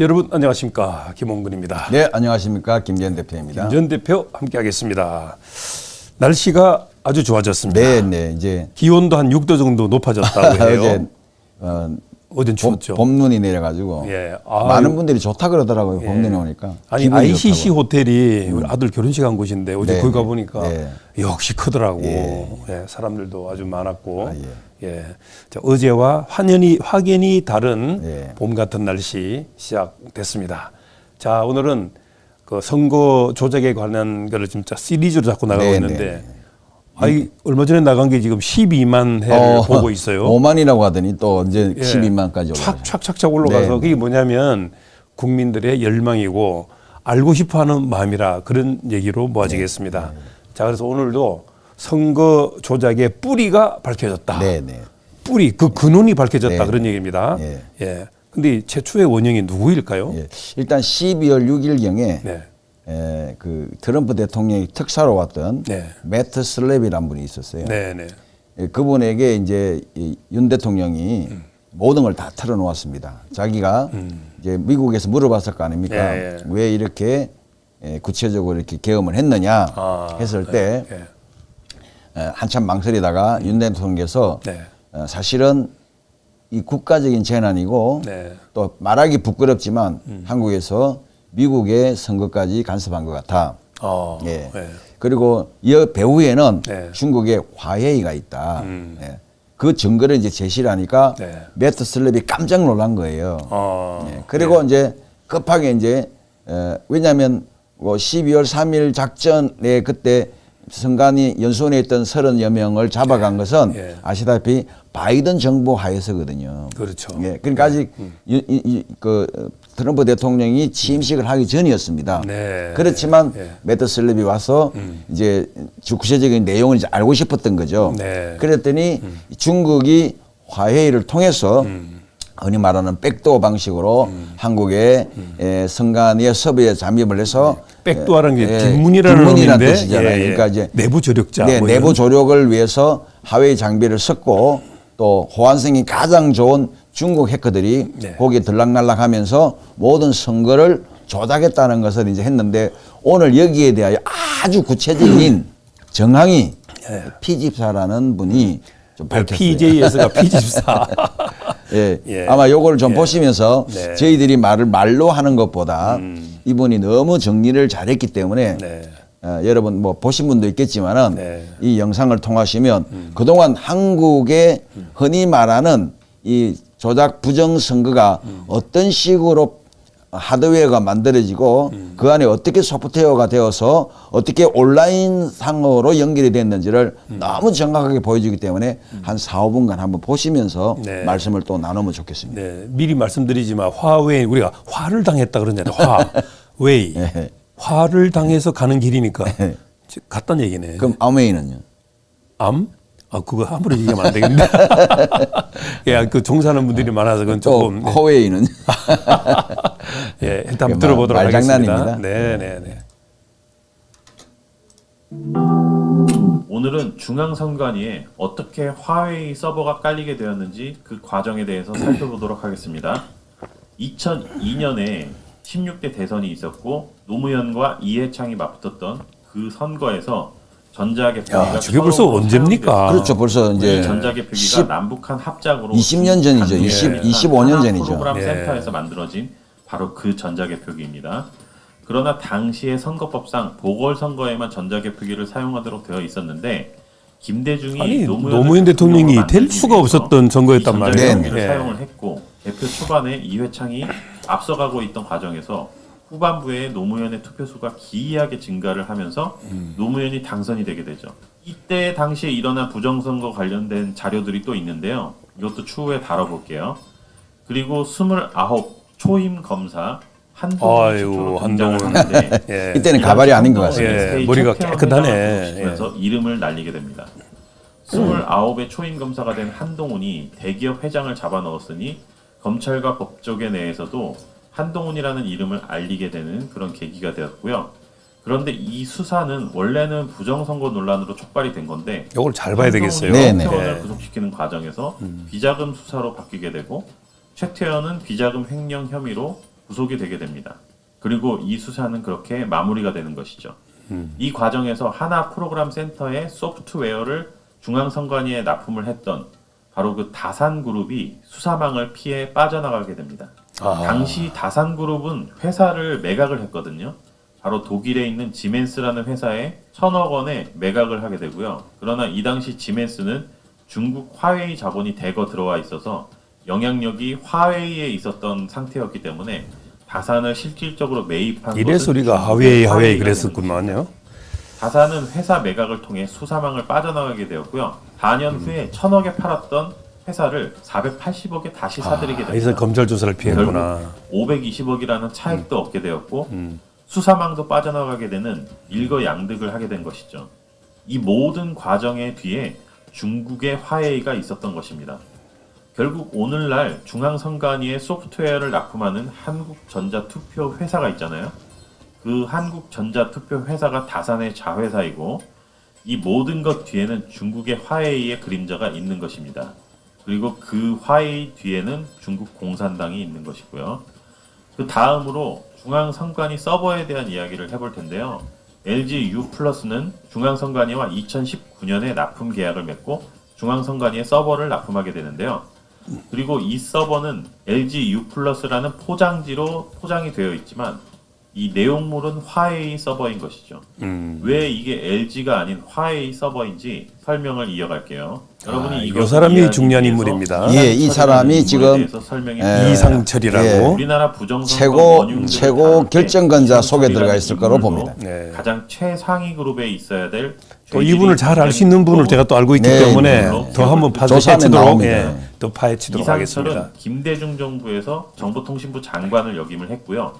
여러분 안녕하십니까 김홍근입니다. 네, 안녕하십니까 김기현 대표입니다. 김전 대표 함께하겠습니다. 날씨가 아주 좋아졌습니다. 네, 네, 이제 기온도 한 6도 정도 높아졌다고 해요. 어제 어, 어젠 봄, 추웠죠. 봄눈이 내려가지고 예. 아, 많은 분들이 좋다 그러더라고요. 봄눈이 오니까. 아니 ICC 좋다고. 호텔이 우리 아들 결혼식 한 곳인데 어제 네, 거기 네. 가보니까 네. 역시 크더라고. 예. 예, 사람들도 아주 많았고. 아, 예. 자, 어제와 확연히 확연히 다른 예. 봄 같은 날씨 시작됐습니다. 자 오늘은 그 선거 조작에 관한 거를 진짜 시리즈로 자꾸 나가고 네, 있는데. 네. 아이 얼마 전에 나간 게 지금 12만 회를 어, 보고 있어요. 5만이라고 하더니 또 이제 예. 12만까지 올라가요. 착착착착 올라가서 네. 그게 뭐냐면 국민들의 열망이고 알고 싶어하는 마음이라 그런 얘기로 모아지겠습니다. 네. 자 그래서 오늘도 선거 조작의 뿌리가 밝혀졌다. 네, 네. 뿌리 그 근원이 밝혀졌다 네. 그런 얘기입니다. 예. 예. 근데 최초의 원형이 누구일까요? 예. 일단 12월 6일경에 네. 에, 그 트럼프 대통령이 특사로 왔던 네. 매트 슬랩이라는 분이 있었어요. 네, 네. 예, 그분에게 이제 이윤 대통령이 음. 모든 걸 다 털어놓았습니다. 자기가 이제 미국에서 물어봤을 거 아닙니까? 예, 예. 왜 이렇게 예, 구체적으로 이렇게 계엄을 했느냐 아, 했을 때 예. 에, 한참 망설이다가 윤 대통령께서 네. 어, 사실은 이 국가적인 재난이고 네. 또 말하기 부끄럽지만 한국에서 미국의 선거까지 간섭한 것 같아. 어, 예. 예. 그리고 이 배후에는 네. 중국의 화해의가 있다. 음. 예. 그 증거를 이제 제시를 하니까 네. 매트 슬랩이 깜짝 놀란 거예요. 어, 예. 그리고 이제 급하게 이제 에, 왜냐하면 뭐 12월 3일 작전에 그때 선관위 연수원에 있던 30여 명을 잡아간 것은 예. 아시다시피 바이든 정부 하에서거든요. 그렇죠. 예. 그러니까 아직 이, 이, 이, 그 어, 트럼프 대통령이 취임식을 하기 전이었습니다. 네. 그렇지만 예. 매트 슬랩이 와서 이제 주- 구체적인 내용을 이제 알고 싶었던 거죠. 네. 그랬더니 중국이 화해를 통해서 흔히 말하는 백도어 방식으로 한국의 에, 선관위의 섭외에 잠입을 해서 백도어라는 게 예, 뒷문이라는 뒷문이라는 뜻이잖아요. 예, 예. 그러니까 이제 내부 조력자. 네, 뭐 내부. 조력을 위해서 하웨이 장비를 썼고 또 호환성이 가장 좋은 중국 해커들이 네. 거기에 들락날락하면서 모든 선거를 조작했다는 것을 이제 했는데 오늘 여기에 대하여 아주 구체적인 정황이 피집사라는 분이 좀 밝혔어요. PJS가 P집사. 예. 예. 아마 요거를 좀 예. 보시면서 네. 음. 저희들이 말을 말로 하는 것보다 이분이 너무 정리를 잘했기 때문에 네. 어, 여러분 뭐 보신 분도 있겠지만은 네. 이 영상을 통하시면 그동안 한국의 흔히 말하는 이 조작 부정 선거가 어떤 식으로 하드웨어가 만들어지고 그 안에 어떻게 소프트웨어가 되어서 어떻게 온라인 상으로 연결이 됐는지를 너무 정확하게 보여주기 때문에 한 4, 5분간 한번 보시면서 네. 말씀을 또 나누면 좋겠습니다. 네, 미리 말씀드리지만 화웨이 우리가 화를 당했다 그러잖아요. 화, 웨이. 예. 화를 당해서 가는 길이니까 예. 즉, 같다는 얘기네. 그럼 아메이는요? 암? 아 그거 함부로 얘기하면 안 되겠네. 예, 그 종사하는 분들이 많아서 그건 또 조금 네. 코웨이는 예, 일단 한번 말- 들어보도록 말장난입니다. 하겠습니다. 네, 네, 네. 오늘은 중앙선관위에 어떻게 화웨이 서버가 깔리게 되었는지 그 과정에 대해서 살펴보도록 하겠습니다. 2002년에 16대 대선이 있었고 노무현과 이해창이 맞붙었던 그 선거에서 전자개표기가 야, 저게 벌써 언제입니까? 그렇죠. 벌써 이제 이 전자개표기가 10 남북한 합작으로 20년 전이죠. 20 25년 전이죠. 프로그램 예. 센터에서 만들어진 바로 그 전자개표기입니다. 그러나 당시의 선거법상 보궐선거에만 전자개표기를 사용하도록 되어 있었는데 김대중이 아니, 노무현을 노무현 대통령이 될 수가 없었던 선거였단 이 말이에요. 네. 사용을 했고 개표 초반에 이회창이 앞서가고 있던 과정에서 후반부에 노무현의 투표수가 기이하게 증가를 하면서 음. 노무현이 당선이 되게 되죠. 이때 당시에 일어난 부정선거 관련된 자료들이 또 있는데요. 이것도 추후에 다뤄볼게요. 그리고 29 초임 검사 한동훈 아유, 한동훈. 하는데 예. 이때는 가발이 아닌 것 같습니다. 예, 머리가 첫 깨끗하네. 태어난 것이면서 이름을 날리게 됩니다. 29의 초임 검사가 된 한동훈이 대기업 회장을 잡아넣었으니 검찰과 법조계 내에서도 한동훈이라는 이름을 알리게 되는 그런 계기가 되었고요. 그런데 이 수사는 원래는 부정선거 논란으로 촉발이 된 건데 이걸 잘 봐야 되겠어요. 네, 네. 최태원을 네. 구속시키는 과정에서 비자금 수사로 바뀌게 되고 최태원은 비자금 횡령 혐의로 구속이 되게 됩니다. 그리고 이 수사는 그렇게 마무리가 되는 것이죠. 이 과정에서 하나 프로그램 센터의 소프트웨어를 중앙선관위에 납품을 했던 바로 그 다산그룹이 수사망을 피해 빠져나가게 됩니다. 아. 당시 다산그룹은 회사를 매각을 했거든요. 바로 독일에 있는 지멘스라는 회사에 천억 원에 매각을 하게 되고요. 그러나 이 당시 지멘스는 중국 화웨이 자본이 대거 들어와 있어서 영향력이 화웨이에 있었던 상태였기 때문에 다산을 실질적으로 매입한 이래서 우리가 하웨이 하웨이 그랬었구만요. 다산은 회사 매각을 통해 수사망을 빠져나가게 되었고요. 4년 후에 천억에 팔았던 회사를 480억에 다시 사들이게 아, 됩니다. 그래서 검찰 조사를 피했구나. 520억이라는 차익도 얻게 되었고 수사망도 빠져나가게 되는 일거양득을 하게 된 것이죠. 이 모든 과정의 뒤에 중국의 화해가 있었던 것입니다. 결국 오늘날 중앙선관위에 소프트웨어를 납품하는 한국전자투표 회사가 있잖아요. 그 한국전자투표 회사가 다산의 자회사이고 이 모든 것 뒤에는 중국의 화웨이의 그림자가 있는 것입니다. 그리고 그 화웨이 뒤에는 중국 공산당이 있는 것이고요. 그 다음으로 중앙선관위 서버에 대한 이야기를 해볼 텐데요. LG U 플러스는 중앙선관위와 2019년에 납품 계약을 맺고 중앙선관위에 서버를 납품하게 되는데요. 그리고 이 서버는 LG U 플러스라는 포장지로 포장이 되어 있지만 이 내용물은 화웨이 서버인 것이죠. 음. 왜 이게 LG가 아닌 화웨이 서버인지 설명을 이어갈게요. 여러분이 아, 이 사람이 중요한 인물입니다. 예, 이 사람이 지금, 에, 드리겠습니다. 이상철이라고. 예. 우리나라 부정선거 최고 최고 결정권자 속에 들어가 있을 거로 봅니다. 네. 가장 최상위 그룹에 있어야 될 또 이분을 잘 알 수 있는 분을 제가 또 알고 있기 네, 때문에 네. 더 한번 파헤치도록. 예, 더 파헤치도록 하겠습니다. 이상철은 김대중 정부에서 정보통신부 장관을 역임을 했고요.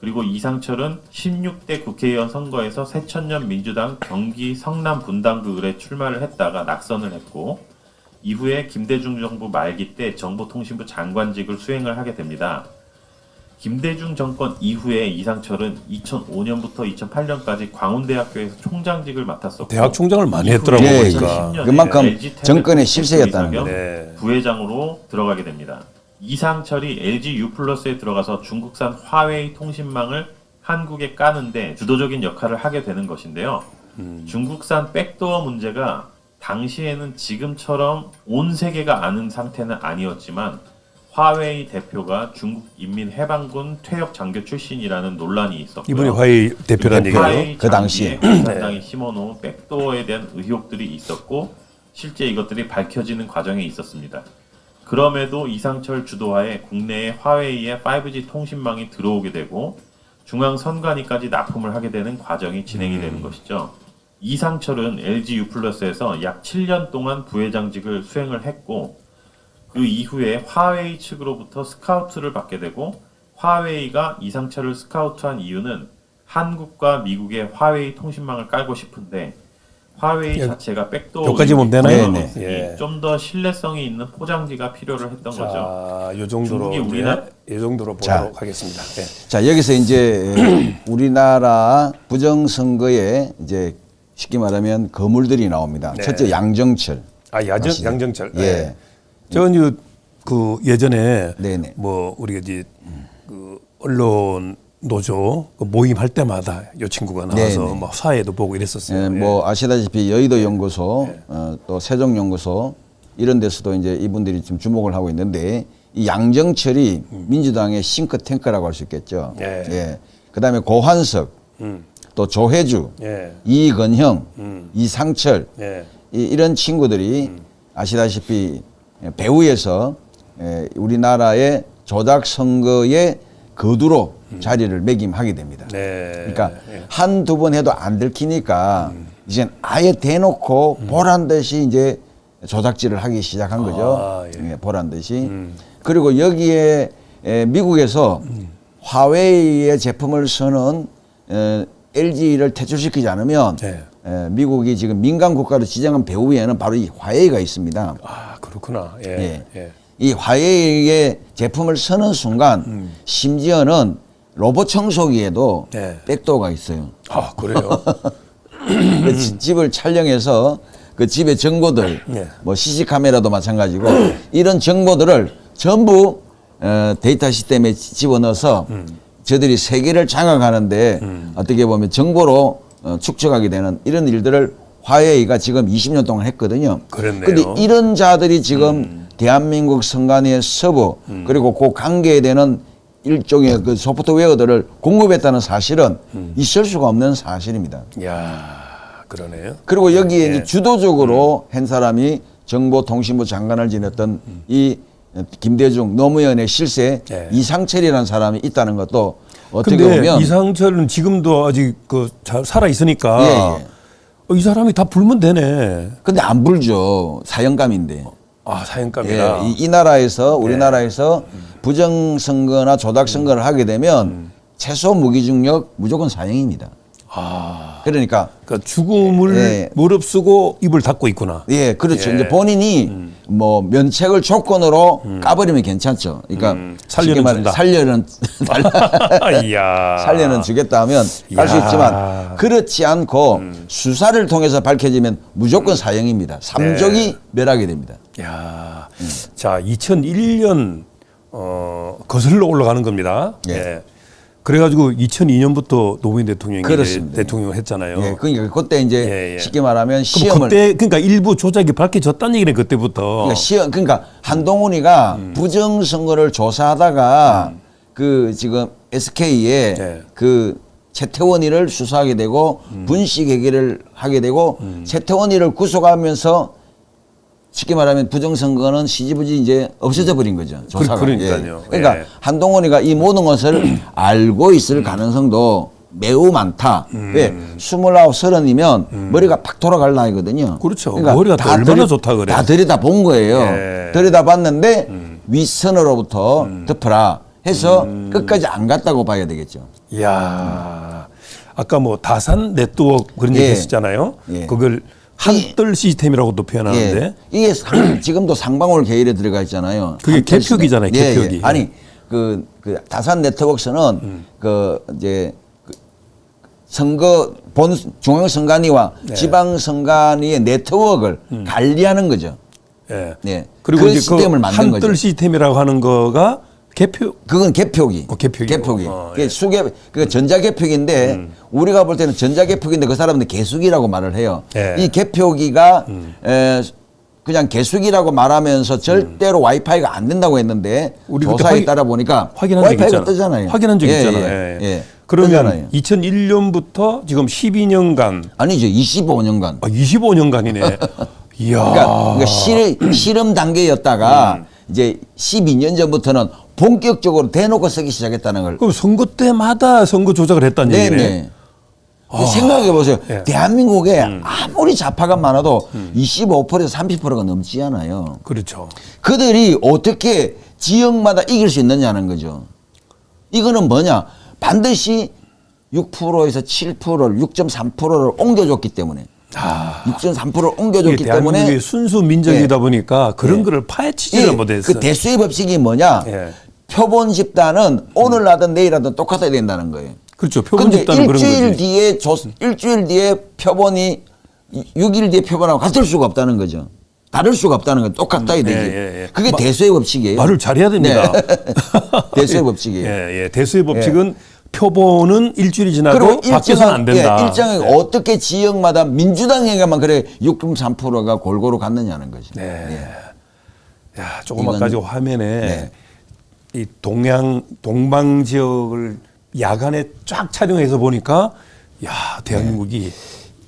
그리고 이상철은 16대 국회의원 선거에서 새천년 민주당 경기 성남 분당구 을에 출마를 했다가 낙선을 했고 이후에 김대중 정부 말기 때 정보통신부 장관직을 수행을 하게 됩니다. 김대중 정권 이후에 이상철은 2005년부터 2008년까지 광운대학교에서 총장직을 맡았었고 대학 총장을 많이 했더라고 예, 보니까. 예. 그만큼 정권의 실세였다는 이사겸 네. 부회장으로 들어가게 됩니다. 이상철이 LG U+에 들어가서 중국산 화웨이 통신망을 한국에 까는데 주도적인 역할을 하게 되는 것인데요. 중국산 백도어 문제가 당시에는 지금처럼 온 세계가 아는 상태는 아니었지만 화웨이 대표가 중국 인민해방군 퇴역 장교 출신이라는 논란이 있었고요. 이분이 화웨이 대표란 얘기예요. 그 당시에. 공산당이 심어놓은 백도어에 대한 의혹들이 있었고 실제 이것들이 밝혀지는 과정에 있었습니다. 그럼에도 이상철 주도하에 국내에 화웨이의 5G 통신망이 들어오게 되고 중앙 선관위까지 납품을 하게 되는 과정이 진행이 되는 것이죠. 이상철은 LG U+에서 약 7년 동안 부회장직을 수행을 했고 그 이후에 화웨이 측으로부터 스카우트를 받게 되고 화웨이가 이상철을 스카우트한 이유는 한국과 미국의 화웨이 통신망을 깔고 싶은데 화웨이 여- 자체가 백도어 여기까지 보면 되나요? 네, 네. 좀더 신뢰성이 있는 포장지가 필요를 했던 거죠. 자, 요 정도로 중국이 우리나라- 이 정도로 자. 보도록 하겠습니다. 네. 자 여기서 이제 우리나라 부정선거에 이제 쉽게 말하면 거물들이 나옵니다. 네. 첫째 양정철. 아, 야정, 아시죠? 양정철. 예. 네. 저는 이그 예전에 네네. 뭐 우리가 이제 그 언론 노조 그 모임할 때마다 요 친구가 나와서 네네. 뭐 사회도 보고 이랬었어요. 예, 예. 뭐 아시다시피 여의도 연구소, 어, 또 세종 연구소 이런 데서도 이제 이분들이 지금 주목을 하고 있는데 이 양정철이 민주당의 싱크탱크라고 할 수 있겠죠. 예. 예. 그다음에 고환석, 음. 또 조혜주, 예. 이건형, 음. 이상철 예. 이, 이런 친구들이 아시다시피 배후에서 에, 우리나라의 조작 선거의 거두로 자리를 매김하게 됩니다. 네. 그러니까 예. 한두 번 해도 안 들키니까 이젠 아예 대놓고 보란 듯이 이제 조작질을 하기 시작한 거죠. 아, 예. 예, 보란 듯이. 그리고 여기에 에, 미국에서 음. 화웨이의 제품을 쓰는 에, LG를 퇴출시키지 않으면 네. 에, 미국이 지금 민간 국가로 지정한 배후에는 바로 이 화웨이가 있습니다. 아, 그렇구나. 예. 예. 예. 이 화웨이의 제품을 쓰는 순간 음. 심지어는 로봇 청소기에도 네. 백도어가 있어요. 아, 그래요. 그 지- 집을 촬영해서 그 집의 정보들, 네. 뭐 CC 카메라도 마찬가지고 이런 정보들을 전부 어, 데이터 시스템에 집어넣어서 음. 저들이 세계를 장악하는데 어떻게 보면 정보로 어, 축적하게 되는 이런 일들을 화웨이가 지금 20년 동안 했거든요. 음. 근데 이런 자들이 지금 대한민국 선관위의 서부 그리고 그 관계에 되는 일종의 그 소프트웨어들을 공급했다는 사실은 음. 있을 수가 없는 사실입니다. 야 그러네요. 그리고 여기에 예. 이제 주도적으로 한 사람이 정보통신부 장관을 지냈던 이 김대중 노무현의 실세 예. 이상철이라는 사람이 있다는 것도 어떻게 보면 이상철은 지금도 아직 그 살아 있으니까 예, 예. 어, 이 사람이 다 불면 되네. 근데 안 불죠 사형감인데 아 사형감이라. 예, 이, 이 나라에서 우리나라에서 부정 선거나 조작 선거를 하게 되면 최소 무기징역 무조건 사형입니다. 아, 그러니까 그러니까 죽음을 예. 무릅쓰고 입을 닫고 있구나. 예, 그렇죠. 예. 이제 본인이 뭐 면책을 조건으로 까버리면 괜찮죠. 그러니까 음, 살려는 준다. 살려는. 살려는 주겠다 하면 할수 야. 음. 있지만 그렇지 않고 수사를 통해서 밝혀지면 무조건 사형입니다. 삼족이 네. 멸하게 됩니다. 야, 자, 2001년 어, 거슬러 올라가는 겁니다. 예. 예. 그래가지고 2002년부터 노무현 대통령이 그렇습니다. 대통령을 했잖아요. 예, 그러니까 그때 이제 예, 예. 쉽게 말하면 시험을 그때 그러니까 일부 조작이 밝혀졌다는 얘기네 그때부터. 그러니까 시험 그러니까 한동훈이가 음. 부정 선거를 조사하다가 그 지금 SK에 네. 그 최태원이를 수사하게 되고 음. 분식 회계를 하게 되고 최태원이를 구속하면서 쉽게 말하면 부정선거는 시지부지 이제 없어져 버린 거죠. 조사가. 그 러니까요. 예. 그러니까 예. 한동훈이가 이 모든 것을 알고 있을 가능성도 매우 많다. 음. 왜? 스물아홉, 서른이면 머리가 팍 돌아갈 나이거든요. 그렇죠. 머리가 또 얼마나 좋다 그래. 다 들여다 본 거예요. 예. 들여다 봤는데 윗선으로부터 덮어라 해서 끝까지 안 갔다고 봐야 되겠죠. 이야. 아까 뭐 다산 네트워크 그런 얘기 예. 했었잖아요. 예. 그걸 한뜰 시스템이라고도 표현하는데. 예. 이게 상- 지금도 상방울 계열에 들어가 있잖아요. 그게 개표기잖아요. 예, 예. 개표기. 아니 그, 그 다산 네트워크는 음. 그 이제 그 선거 본 중앙 선관위와 네. 지방 선관위의 네트워크를 관리하는 거죠. 예. 네. 그리고 그 이제 그 시스템을 만든 한뜰 거죠. 시스템이라고 하는 거가 개표 그건 개표기. 어, 개표기고. 개표기. 어, 그게 예. 음. 수개, 그 전자 개표기인데 우리가 볼 때는 전자 개표기인데 그 사람들은 개수기라고 말을 해요. 예. 이 개표기가 에, 그냥 개수기라고 말하면서 절대로 와이파이가 안 된다고 했는데 우리 그때 조사에 확인- 따라 보니까 확인한 적 와이파이가 있잖아. 뜨잖아요. 확인한 적 예, 있잖아요. 예, 예. 예. 그러면 뜨잖아요. 2001년부터 지금 12년간 아니죠. 25년간. 아, 25년간이네. 이야. 그러니까, 그러니까 실, 실험 단계였다가 음. 이제 12년 전부터는 본격적으로 대놓고 쓰기 시작했다는 걸 그럼 선거 때마다 선거 조작을 했다는 얘기네. 네네. 생각해 보세요. 예. 대한민국에 아무리 좌파가 많아도 25%에서 30%가 넘지 않아요. 그렇죠. 그들이 어떻게 지역마다 이길 수 있느냐는 거죠. 이거는 뭐냐? 반드시 6%에서 7%를 6.3%를 옮겨줬기 때문에. 아. 6.3%를 이게 옮겨줬기 때문에 대한민국이 순수 민족이다 예. 보니까 그런 예. 거를 파헤치지를 이- 못했어. 그 대수의 법칙이 뭐냐? 예. 표본 집단은 오늘 하든 내일 하든 똑같아야 된다는 거예요. 그렇죠. 표본 근데 집단은 그런 일주일 거지. 뒤에 조, 일주일 뒤에 표본이 6일 뒤에 표본하고 같을 수가 없다는 거죠. 다를 수가 없다는 거 똑같아야 되지. 예, 예, 예. 그게 마- 대수의 법칙이에요. 말을 잘해야 됩니다. 네. 대수의 법칙이에요. 예, 예. 대수의 법칙은 표본은 일주일이 지나도 밖에서는 안 된다. 예, 일정하게 네. 어떻게 지역마다 민주당에게만 그래 6.3%가 골고루 갔느냐는 거죠. 네. 예. 야, 조금 아까 저 화면에 네. 이 동양 동방 지역을 야간에 쫙 촬영해서 보니까 야 대한민국이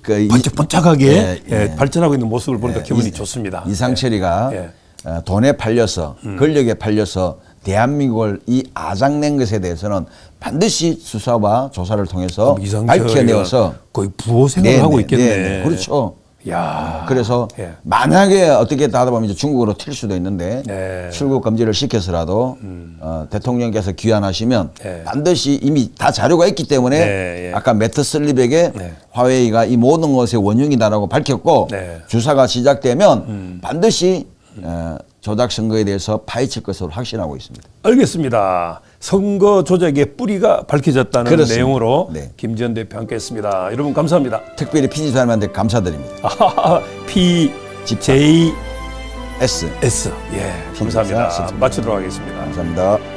그 이- 번쩍번쩍하게 예, 예, 예. 발전하고 있는 모습을 보니까 예, 기분이 이- 좋습니다. 이상철이가 예. 음. 어, 돈에 팔려서 권력에 팔려서 대한민국을 이 아작낸 것에 대해서는 반드시 수사와 조사를 통해서 밝혀내어서 거의 부호 생활을 네, 하고 네, 있겠네. 네, 네. 그렇죠. 야. 그래서 예. 만약에 어떻게 하다 보면 이제 중국으로 튈 수도 있는데 네. 음. 출국 금지를 시켜서라도 어, 대통령께서 귀환하시면 네. 반드시 이미 다 자료가 있기 때문에 네, 예. 아까 매트 슬립에게 네. 화웨이가 이 모든 것의 원흉이다라고 밝혔고 네. 주사가 시작되면 음. 반드시 어, 조작 선거에 대해서 파헤칠 것으로 확신하고 있습니다. 알겠습니다. 선거 조작의 뿌리가 밝혀졌다는 그렇습니다. 내용으로 네. 김지현 대표 함께했습니다. 여러분 감사합니다. 특별히 피지사님한테 감사드립니다. P J S. S. 예, 감사합니다. 마치도록 하겠습니다. 감사합니다.